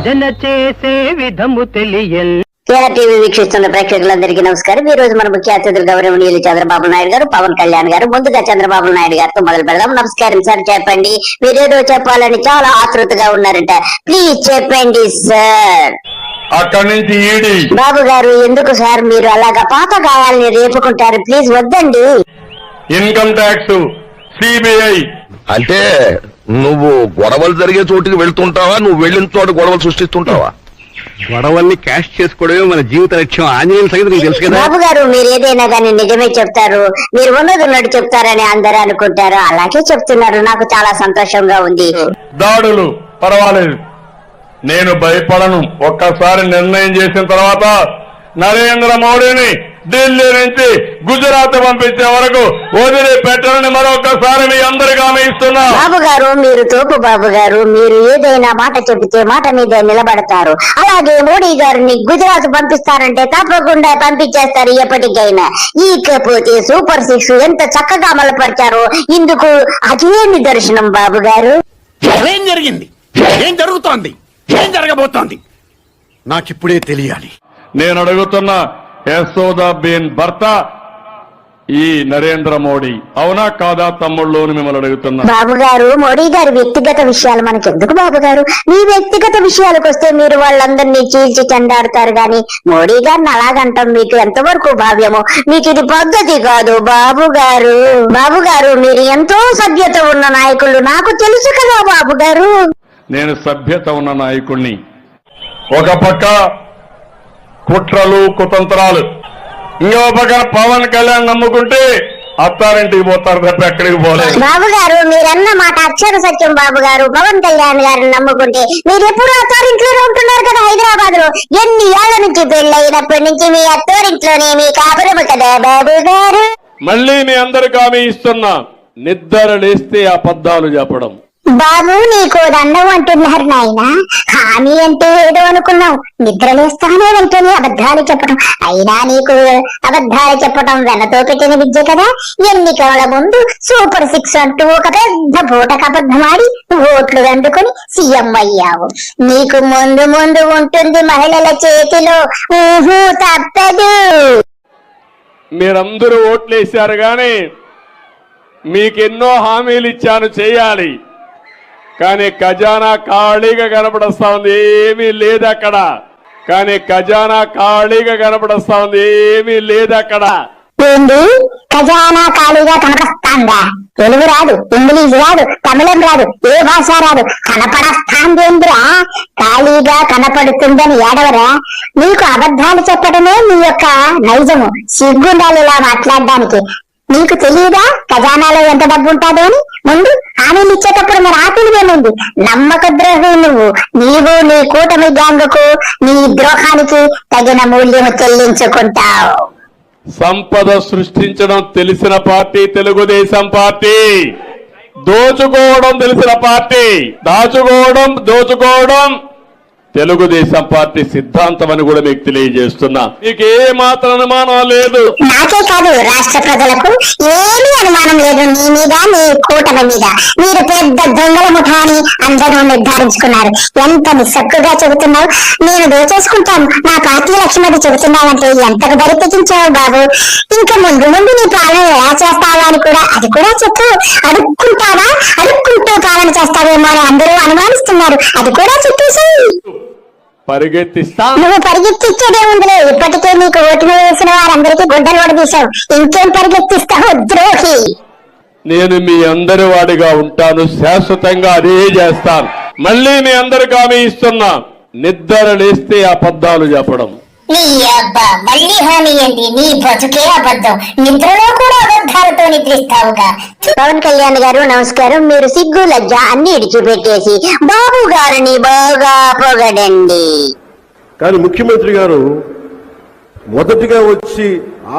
భజన చేసే విధము తెలియన్. కేఆర్ టీవీ వీక్షిస్తున్న ప్రేక్షకులందరికీ నమస్కారం. ఈ రోజు మన ముఖ్య అతిథులు గౌరవనీయులు చంద్రబాబు నాయుడు గారు పవన్ కళ్యాణ్ గారు. ముందుగా చంద్రబాబు నాయుడు గారితో మొదలు పెడదాం. నమస్కారం సార్ చెప్పండి. మీరేదో చెప్పాలని చాలా ఆతృతగా ఉన్నారంట. ప్లీజ్ చెప్పండి సార్. అక్కడి నుంచి ఈడి. బాబు గారు ఎందుకు సార్ మీరు అలాగా పాత గాయాల్ని రేపుకుంటారు? ప్లీజ్ వద్దండి. ఇన్కమ్ ట్యాక్స్ సిబిఐ అంటే నువ్వు గొడవలు జరిగే చోటుకి వెళ్తుంటావా? నువ్వు వెళ్ళిన చోట గొడవలు సృష్టిస్తుంటావా? గొడవల్ని క్యాష్ చేసుకోవడమే మన జీవిత లక్ష్యం. ఆంజనేయుల సంగతి నీకు తెలుసు కదా? బాబు గారు మీరు ఏదైనా కానీ నిజమే చెప్తారు. మీరు ఉన్నది ఉన్నట్టు చెప్తారని అందరూ అనుకుంటారు. అలాగే చెప్తున్నారు. నాకు చాలా సంతోషంగా ఉంది. దాడులు పర్వాలేదు. నేను భయపడను. ఒక్కసారి నిర్ణయం చేసిన తర్వాత నరేంద్ర మోడీని ఢిల్లీ నుంచి గుజరాత్ పంపించే వరకు వదిలి పెట్టాలని మరొకసారి మీ అందరికీ ఇస్తున్నా. బాబు గారు మీరు తోపు బాబు గారు మీరు ఏదైనా మాట చెబితే మాట మీద నిలబడతారు. అలాగే మోడీ గారిని గుజరాత్ పంపిస్తారంటే తప్పకుండా పంపించేస్తారు ఎప్పటికైనా. ఇకపోతే సూపర్ సిక్స్ ఎంత చక్కగా అమలుపరిచారో ఇందుకు అదే నిదర్శనం బాబు గారు. ఏం జరిగింది? ఏం జరుగుతోంది? ఏం జరగబోతోంది? నాకిప్పుడే తెలియాలి. నేను అడుగుతున్న యశోదా బేన్ భర్త ఈ నరేంద్ర మోడీ. అవునా కాదా తమ్ముళ్ళు మిమ్మల్ని అడుగుతున్నా. బాబు గారు మోడీ గారి వ్యక్తిగత విషయాలు మనకెందుకు బాబు గారు మీ వ్యక్తిగత విషయాలకు వస్తే మీరు వాళ్ళందరినీ చీల్చి చెండాడుతారు గాని మోడీ గారిని అలాగంటాం మీకు ఎంతవరకు భావ్యమో? మీకు ఇది పద్ధతి కాదు బాబు గారు బాబు గారు మీరు ఎంతో సభ్యత ఉన్న నాయకులు నాకు తెలుసు కదా బాబు గారు నేను సభ్యత ఉన్న నాయకుణ్ణి. ఒక పక్క కుట్రలు కుతంత్రాలు. ఇంకో పక్కన పవన్ కళ్యాణ్ నమ్ముకుంటే అత్తారింటికి పోతారు తప్ప ఎక్కడికి పోలేదు. బాబు గారు మీరన్న మాట అక్షర సత్యం బాబు గారు పవన్ కళ్యాణ్ గారిని నమ్ముకుంటే మీరు ఎప్పుడు అత్తారింట్లోనే ఉంటున్నారు కదా హైదరాబాద్లో ఎన్ని ఏళ్ళ నుంచి పెళ్ళైనప్పటి నుంచి మీ అత్తారింట్లోనే మీ కాపురము కదా బాబు గారు మళ్ళీ మీ అందరికి హామీ ఇస్తున్నా. నిద్ర లేస్తే అబద్ధాలు చెప్పడం. బాబు నీకు దండం అంటున్నారు నాయన. హామీ అంటే ఏదో అనుకున్నావు. నిద్రలేస్తానే వెంటనే అబద్ధాలు చెప్పటం. అయినా నీకు అబద్ధాలు చెప్పటం వెనతో పెట్టిన విద్య కదా. ఎన్నికల ముందు సూపర్ సిక్స్ అంటూ ఒక పెద్ద పూటకు అబద్ధమాడి ఓట్లు అందుకుని సీఎం అయ్యావు. నీకు ముందు ముందు ఉంటుంది మహిళల చేతిలో. ఊహూ తప్పదు. మీరందరూ ఓట్లేశారు కానీ మీకెన్నో హామీలు ఇచ్చాను చేయాలి. కానీ ఖజానా ఖాళీగా కనపడస్తా ఉంది. ఏమీ లేదు అక్కడ. కానీ ఖజానా ఖాళీగా కనపడస్తా ఉంది. ఏమీ లేదు అక్కడ. ఏంది? ఖజానా ఖాళీగా కనపస్తాందా తెలుగు రాదు ఇంగ్లీష్ రాదు తమిళం రాదు ఏ భాష రాదు. కనపడస్తాందేంద్రా ఖాళీగా కనపడుతుందని ఏడవరా? నీకు అబద్ధాలు చెప్పడమే నీ యొక్క నైజము. సిగ్గుండాలి ఇలా మాట్లాడడానికి. నీకు తెలియదా ఖజానాలో ఎంత డబ్బు ఉంటాదో అని? ముందు హామీలు ఇచ్చేటప్పుడు మరి ఆపిలివేముంది నమ్మక ద్రోహి నువ్వు. నీవు నీ కూటమి గ్యాంగుకు నీ ద్రోహానికి తగిన మూల్యం చెల్లించుకుంటావు. సంపద సృష్టించడం తెలిసిన పార్టీ తెలుగుదేశం పార్టీ. దోచుకోవడం తెలిసిన పార్టీ. దాచుకోవడం దోచుకోవడం. తెలుగుదేశం పార్టీ సిద్ధాంతం అని కూడా మీకు తెలియజేస్తున్నా. మీకు ఏ మాత్రం అనుమానం లేదు. నాకే కాదు రాష్ట్ర ప్రజలకు ఏమీ అనుమానం లేదు నీ మీద నీ కూటమి మీద. మీరు పెద్ద దొంగల ముఠా అందరూ నిర్ధారించుకున్నారు. ఎంత నిస్సక్కుగా చెబుతున్నావు? నేను దోచేసుకుంటాను. నా పార్టీ లక్ష్మది చెబుతున్నావంటే ఎంతకు బరి బాబు? ఇంకా ముందు ముందు నీ పాలన ఎలా చేస్తావా అని కూడా అది కూడా చెప్పు. అడుక్కుంటావా? అడుక్కుంటూ పాలన చేస్తావేమో అని అందరూ అనుమానిస్తున్నారు. అది కూడా చెప్పేసి పరిగెత్తిస్తా. నువ్వు పరిగెత్తిచ్చేదే ఉందిలే ఇప్పటికే నీకు ఓటును వేసిన వారందరికీ గుడ్డలు ఇంకేం పరిగెత్తిస్తావు ద్రోహి? నేను మీ అందరి వాడిగా ఉంటాను. శాశ్వతంగా అదే చేస్తాను. మళ్ళీ మీ అందరికి హామీ ఇస్తున్నా. నిద్ర లేస్తే అబద్ధాలు చెప్పడం. నీ అబ్బా మళ్ళీ హామీ ఏంటి? నీ బతుకే అబద్ధం. నిద్రలో కూడా అబద్ధాలతో నిద్రిస్తావుగా. పవన్ కళ్యాణ్ గారు నమస్కారం. మీరు సిగ్గు లజ్జ అన్ని ఇడిచిపెట్టేసి బాబు గారిని బాగా పొగడండి. కానీ ముఖ్యమంత్రి గారు మొదటిగా వచ్చి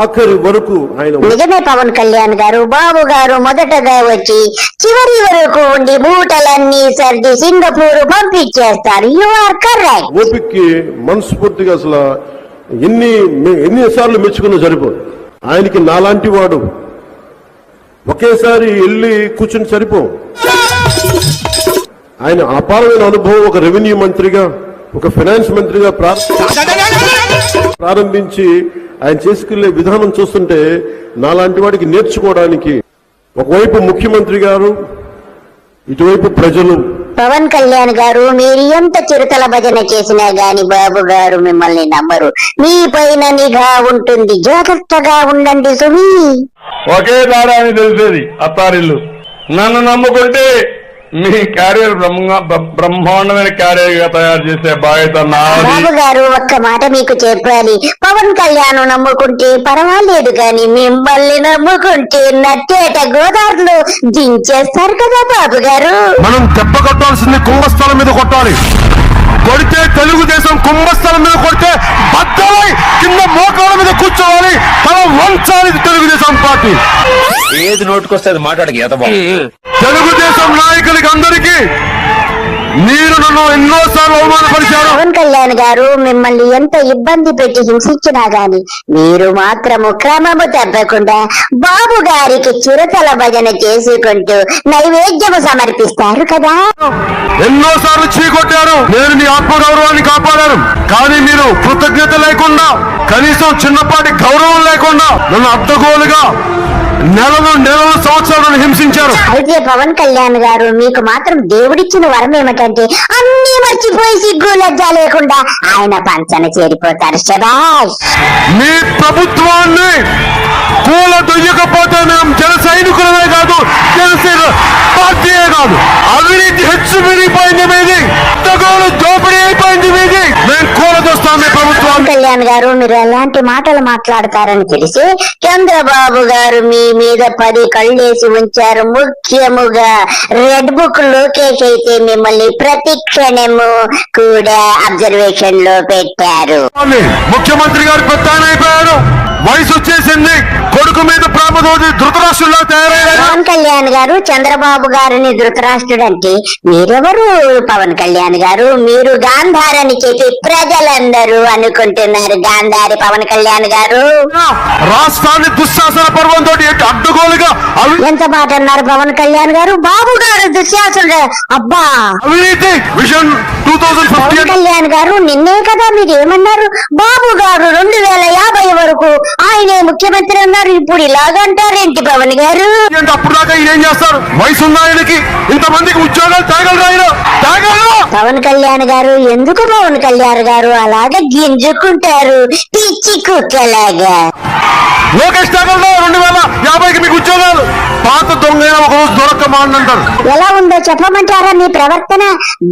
ఆఖరి వరకు ఆయన నిజమే పవన్ కళ్యాణ్ గారు. బాబు గారు మొదటగా వచ్చి చివరి వరకు ఉండి మూటలన్నీ సర్ది సింగపూర్ పంపించేస్తారు. యు ఆర్ కరెక్ట్ ఓపిక్కి మనస్ఫూర్తిగా అసలు ఎన్ని ఎన్నిసార్లు మెచ్చుకున్నా సరిపోదు. ఆయనకి నాలాంటి వాడు ఒకేసారి వెళ్ళి కూర్చుని సరిపో ఆయన అపారమైన అనుభవం ఒక రెవెన్యూ మంత్రిగా ఒక ఫైనాన్స్ మంత్రిగా ప్రారంభించి ఆయన చేసుకెళ్ళే విధానం చూస్తుంటే నాలాంటి వాడికి నేర్చుకోవడానికి ఒకవైపు ముఖ్యమంత్రి గారు ఇటువైపు ప్రజలు పవన్ కళ్యాణ్ గారు మీరు ఎంత చిరుతల భజన చేసినా గాని బాబు గారు మిమ్మల్ని నమ్మరు. మీ పైన నిఘా ఉంటుంది. జాగ్రత్తగా ఉండండి సుమి. ఒకే దారా అని తెలిసేది అత్తారిల్లు. నన్ను నమ్ముకుంటే మీ క్యారియర్ బ్రహ్మ బ్రహ్మాండమైన క్యారియర్గా తయారు చేసే బాధ్యత బాబు గారు ఒక్క మాట మీకు చెప్పాలి. పవన్ కళ్యాణ్ నమ్ముకుంటే పర్వాలేదు కానీ మిమ్మల్ని నమ్ముకుంటే నట్టేట గోదావరిలో దించేస్తారు కదా బాబు గారు మనం దెబ్బ కొట్టాల్సింది కుంభస్థలం మీద కొట్టాలి. కొడితే తెలుగుదేశం కుంభస్థలం మీద కొడితే బద్దలై కింద మోకాల మీద కూర్చోవాలి. తల వంచాలి తెలుగుదేశం పార్టీ. ఏది నోటుకొస్తే అది మాట్లాడక తెలుగుదేశం నాయకులకి అవమానపరిచారు పవన్ కళ్యాణ్ గారు మిమ్మల్ని ఎంత ఇబ్బంది పెట్టి హింసించినా గాని మీరు మాత్రము క్రమము తప్పకుండా బాబు గారికి చిరతల భజన చేసుకుంటూ నైవేద్యము సమర్పిస్తారు కదా? ఎన్నోసార్లు చీకొట్టారు. నేను మీ ఆత్మగౌరవాన్ని కాపాడాను. కానీ మీరు కృతజ్ఞత లేకుండా కనీసం చిన్నపాటి గౌరవం లేకుండా నన్ను అడ్డగోలుగా నెలలు నెలలు సంవత్సరాలను హింసించారు. అయితే పవన్ కళ్యాణ్ గారు మీకు మాత్రం దేవుడిచ్చిన వరం ఏమిటంటే అన్ని మర్చిపోయి సిగ్గు లజ్జ లేకుండా ఆయన పంచన చేరిపోతారు శబాష్. మీ ప్రభుత్వాన్ని కూల దొయ్యకపోతే మేము జన సైనికులమే కాదు జనసేన పార్టీయే కాదు అవినీతి హెచ్చు పెరిగిపోయింది మీది అడ్డగోలు దోపిడీ అయిపోయింది మీది మేము కూల దోస్తాం మీ ప్రభుత్వాన్ని పవన్ కళ్యాణ్ గారు మీరు ఎలాంటి మాటలు మాట్లాడతారని తెలిసి చంద్రబాబు గారు మీ మీద పది కళ్ళేసి ఉంచారు. ముఖ్యముగా రెడ్ బుక్ లోకేష్ అయితే మిమ్మల్ని ప్రతి క్షణము కూడా అబ్జర్వేషన్లో పెట్టారు. ముఖ్యమంత్రి గారు కొత్త అయిపోయారు వయసు వచ్చేసింది. కొడుకు మీద ప్రేమ ధృతరాష్ట్రంలో తయారయ్యారు పవన్ కళ్యాణ్ గారు చంద్రబాబు గారిని ధృతరాష్ట్రుడు అంటే మీరెవరు? పవన్ కళ్యాణ్ గారు మీరు గాంధారని చెప్పి ప్రజలందరూ అనుకుంటున్నారు. గాంధారి పవన్ కళ్యాణ్ గారు. రాష్ట్రాన్ని దుశ్శాసన పర్వం తోటి అడ్డగోలుగా ఎంత మాట అన్నారు పవన్ కళ్యాణ్ గారు? బాబు గారు దుశ్శాసుడు అబ్బా! అవినీతి పవన్ కళ్యాణ్ గారు నిన్నే కదా మీరు ఏమన్నారు? బాబు గారు రెండు వేల యాభై వరకు ఆయనే ముఖ్యమంత్రి అన్నారు. ఇప్పుడు ఇలాగంటారేంటి పవన్ గారు? అప్పుడు దాకా ఏం చేస్తారు? వయసు ఉన్న ఆయనకి ఇంతమందికి ఉద్యోగాలు తేగలరు పవన్ కళ్యాణ్ గారు ఎందుకు పవన్ కళ్యాణ్ గారు అలాగే గింజుకుంటారు? పిచ్చి కుక్కలాగా. లోకేష్ తేగలరు రెండు వేల యాభైకి మీకు ఉద్యోగాలు? పాత దొంగ ఒక రోజు అంటారు. ఎలా ఉందో చెప్పమంటారా మీ ప్రవర్తన?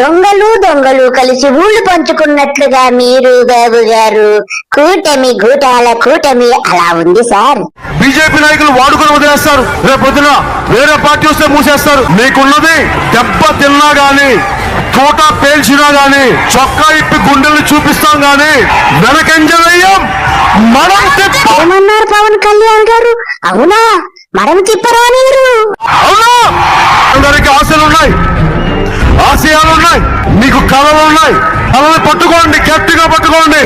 దొంగలు దొంగలు కలిసి ఊళ్ళు పంచుకున్నట్లుగా మీరు బాబు గారు. కూటమి గూటాల కూటమి అలా ఉంది సార్. బీజేపీ నాయకులు వాడుకొని వదిలేస్తారు. రేపు పొద్దున వేరే పార్టీ వస్తే మూసేస్తారు. మీకున్నది దెబ్బ తిన్నా గాని తోట పేల్చినా గాని చొక్కా ఇప్పి గుండెల్ని చూపిస్తాం గాని వెనకంజనయ్యం మనం తిప్ప. ఏమన్నారు పవన్ కళ్యాణ్ గారు? అవునా? మరం తిప్పరా మీరు అవునా? అందరికి ఆశలు ఉన్నాయి ఆశయాలు ఉన్నాయి. మీకు కళలు ఉన్నాయి. కళలు పట్టుకోండి. గట్టిగా పట్టుకోండి.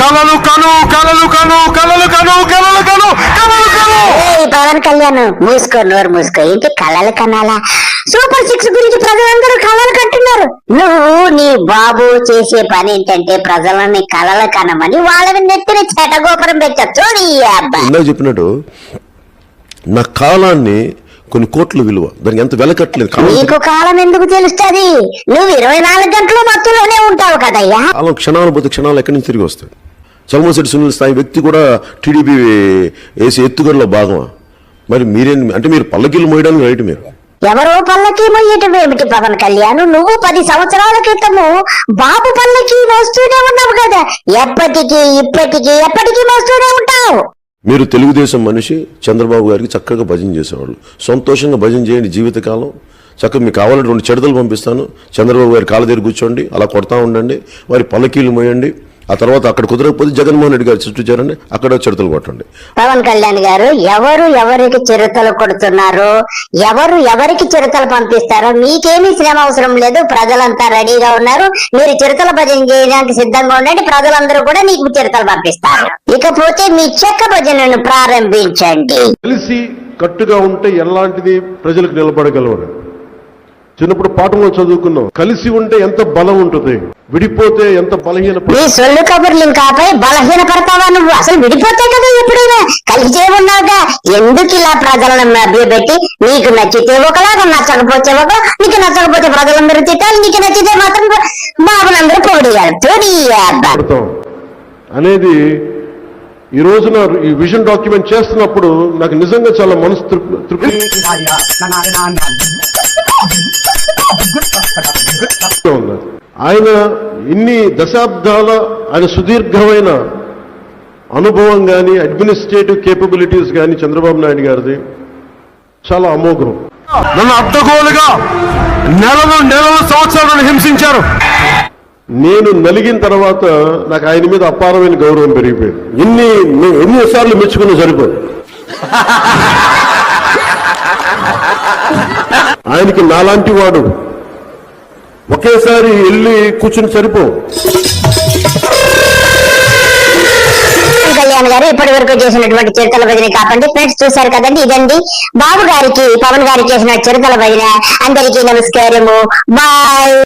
కళలు కను కళలు కను కళలు కను కళలు కను కళలు కను. పవన్ కళ్యాణ్ మూసుకో నోరు మూసుకో. ఏంటి కళలు కనాలా? సూపర్ సిక్స్ గురించి ప్రజలందరూ కళలు కంటున్నారు. నువ్వు నీ బాబు చేసే పని ఏంటంటే ప్రజలని కళలు కనమని వాళ్ళని నెత్తిన చెటగోపురం పెట్టచ్చు. నీ అబ్బా ఇందాక చెప్పినట్టు నా కాలాన్ని కొన్ని కోట్ల విలువ. దానికి ఎంత వెల కట్టలేదు. కాలం నీకు కాలం ఎందుకు తెలుస్తుంది? నువ్వు ఇరవై నాలుగు గంటలు మత్తులోనే ఉంటావు కదయ్యా. కాలం క్షణాలు పోతే క్షణాలు ఎక్కడి నుంచి తిరిగి వస్తాయి? చల్మశెట్టి సునీల్ స్థాయి వ్యక్తి కూడా టీడీపీ వేసే ఎత్తుగడలో భాగమా? మరి మీరేం అంటే మీరు పల్లకీలు మోయడానికి రైట్ మీరు. ఎవరో పల్లకి మొయ్యటం ఏమిటి పవన్ కళ్యాణ్? నువ్వు పది సంవత్సరాల క్రితము బాబు పల్లకి మోస్తూనే ఉన్నావు కదా. ఎప్పటికీ ఇప్పటికీ ఎప్పటికీ మోస్తూనే ఉంటావు. మీరు తెలుగుదేశం మనిషి చంద్రబాబు గారికి చక్కగా భజన చేసేవాళ్ళు. సంతోషంగా భజన చేయండి జీవితకాలం. చక్కగా మీకు కావాలంటే రెండు చెడతలు పంపిస్తాను. చంద్రబాబు గారి కాళ్ళ దగ్గర కూర్చోండి అలా కొడతా ఉండండి. వారి పల్లకీలు మోయండి. ఆ తర్వాత అక్కడ కుదరకపోతే జగన్మోహన్ రెడ్డి గారు చుట్టూ చేరండి అక్కడ చెడతలు కొట్టండి. పవన్ కళ్యాణ్ గారు ఎవరు ఎవరికి చిరుతలు కొడుతున్నారో ఎవరు ఎవరికి చిరుతలు పంపిస్తారో మీకేమీ శ్రమ అవసరం లేదు ప్రజలంతా రెడీగా ఉన్నారు. మీరు చిరుతల భజన చేయడానికి సిద్ధంగా ఉండండి ప్రజలందరూ కూడా మీకు చిరుతలు పంపిస్తారు. ఇకపోతే మీ చెక్క భజనను ప్రారంభించండి. కలిసి కట్టుగా ఉంటే ఎలాంటిది ప్రజలకు నిలబడగలవడు చిన్నప్పుడు పాఠంలో చదువుకున్నాం కలిసి ఉంటే ఎంత బలం ఉంటుంది విడిపోతే ఎంత బలహీన నీ సొల్లు కబుర్లు ఇంకాపై బలహీన పడతావా నువ్వు అసలు విడిపోతే కదా ఎప్పుడైనా కలిసే ఉన్నావుగా ఎందుకు ఇలా ప్రజలను మభ్యపెట్టి నీకు నచ్చితే ఒకలాగా నచ్చకపోతే ఒక నీకు నచ్చకపోతే ప్రజలందరూ తిట్టాలి నీకు నచ్చితే మాత్రం బాబులందరూ పొగిడియాలి పడతాం అనేది ఈ రోజున ఈ విజన్ డాక్యుమెంట్ చేస్తున్నప్పుడు నాకు నిజంగా చాలా మనసు తృప్తి ఆయన ఇన్ని దశాబ్దాల ఆయన సుదీర్ఘమైన అనుభవం కానీ అడ్మినిస్ట్రేటివ్ కేపబిలిటీస్ కానీ చంద్రబాబు నాయుడు గారిది చాలా అమోఘం. నన్ను అడ్డగోలుగా నెలలు నెలలు సంవత్సరాలు హింసించారు. నేను నలిగిన తర్వాత నాకు ఆయన మీద అపారమైన గౌరవం పెరిగిపోయింది. ఎన్ని ఎన్నిసార్లు మెచ్చుకున్నా సరిపోదు. ఆయనకి నాలాంటి వాడు. ఒకేసారి వెళ్ళి కూర్చుని సరిపో. కళ్యాణ్ గారు ఇప్పటి వరకు చేసినటువంటి చిరుతల భజన కాకండి ఫ్రెండ్స్ చూశారు కదండి ఇదండి బాబు గారికి పవన్ గారికి చేసిన చిరుతల భజన. అందరికీ నమస్కారము. బాయ్.